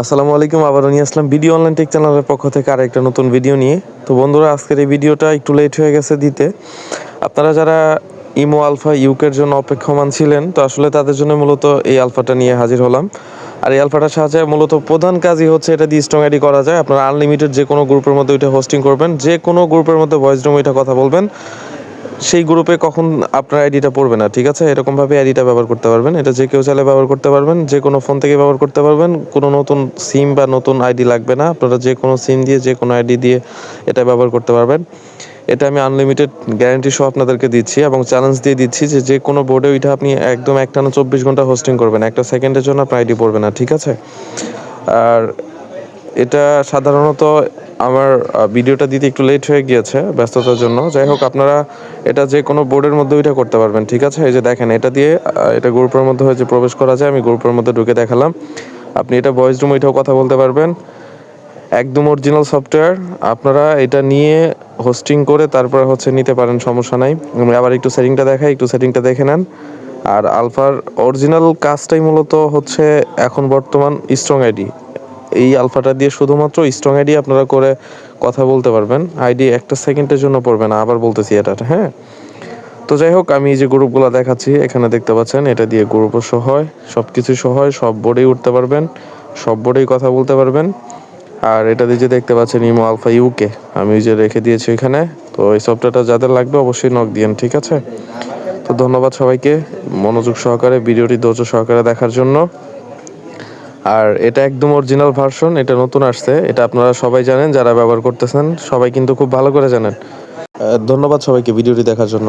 আসসালামু আলাইকুম, আবারও নিয়ে আসলাম ভিডিও অনলাইন টেক চ্যানেলের পক্ষ থেকে আর একটা নতুন ভিডিও নিয়ে। তো বন্ধুরা, আজকের এই ভিডিওটা একটু লেট হয়ে গেছে দিতে। আপনারা যারা ইমো আলফা ইউকের জন্য অপেক্ষমান ছিলেন, তো আসলে তাদের জন্য মূলত এই আলফাটা নিয়ে হাজির হলাম। আর এই আলফাটার সাহায্যে মূলত প্রধান কাজই হচ্ছে এটা দিয়ে স্ট্রং আইডি করা যায়। আপনারা আনলিমিটেড যে কোনো গ্রুপের মধ্যে ওইটা হোস্টিং করবেন, যে কোনো গ্রুপের মধ্যে ভয়েস রুম ওইটা কথা বলবেন। সেই গ্রুপে কখন আপনার আইডিটা পড়বে না, ঠিক আছে? এরকমভাবে আইডিটা ব্যবহার করতে পারবেন। এটা যে কেউ চাইলে ব্যবহার করতে পারবেন, যে কোনো ফোন থেকে ব্যবহার করতে পারবেন। কোনো নতুন সিম বা নতুন আইডি লাগবে না। আপনারা যে কোনো সিম দিয়ে, যে কোনো আইডি দিয়ে এটা ব্যবহার করতে পারবেন। এটা আমি আনলিমিটেড গ্যারান্টি সহ আপনাদেরকে দিচ্ছি এবং চ্যালেঞ্জ দিয়ে দিচ্ছি যে যে কোনো বোর্ডে ওইটা আপনি একদম একটানা চব্বিশ ঘণ্টা হোস্টিং করবেন। একটা সেকেন্ডের জন্য আপনার আইডি পড়বে না, ঠিক আছে? আর এটা সাধারণত আমার ভিডিওটা দিতে একটু লেট হয়ে গিয়েছে ব্যস্ততার জন্য। যাই হোক, আপনারা এটা যে কোনো বোর্ডের মধ্যে ওইটা করতে পারবেন, ঠিক আছে? এই যে দেখেন, এটা দিয়ে এটা গ্রুপের মধ্যে হয়েছে প্রবেশ করা যায়, আমি গ্রুপের মধ্যে ঢুকে দেখালাম। আপনি এটা ভয়েস রুম ওইটাও কথা বলতে পারবেন। একদম অরিজিনাল সফটওয়্যার আপনারা এটা নিয়ে হোস্টিং করে তারপরে হচ্ছে নিতে পারেন, সমস্যা নাই। আমি আবার একটু সেটিংটা দেখাই, একটু সেটিংটা দেখে নেন। আর আলফার অরিজিনাল কাজটাই মূলত হচ্ছে এখন বর্তমান স্ট্রং আইডি এই আলফাটা দিয়ে শুধুমাত্র স্ট্রং আইডি আপনারা করে কথা বলতে পারবেন। আইডি একটা সেকেন্ডের জন্য পড়বে না, আবার বলতেছি এটা হ্যাঁ? তো যাই হোক, আমি এই যে গ্রুপগুলো দেখাচ্ছি, এখানে দেখতে পাচ্ছেন, এটা দিয়ে গ্রুপও সহ হয় সব কিছু সহ হয়, সব বোর্ডেই উঠতে পারবেন, সব বোর্ডেই কথা বলতে পারবেন। আর এটা দিয়ে যে দেখতে পাচ্ছেন, ইমো আলফা ইউকে আমি যে রেখে দিয়েছি এখানে তো এই সফটওয়্যারটা যাদের লাগবে, অবশ্যই নক দিয়েন ঠিক আছে? তো ধন্যবাদ সবাইকে, মনোযোগ সহকারে, ভিডিওটি ধৈর্য সহকারে দেখার জন্য। আর এটা একদম অরিজিনাল ভার্সন এটা নতুন আসছে। এটা আপনারা সবাই জানেন, যারা ব্যবহার করতেছেন, সবাই কিন্তু খুব ভালো করে জানেন। ধন্যবাদ সবাইকে ভিডিওটি দেখার জন্য।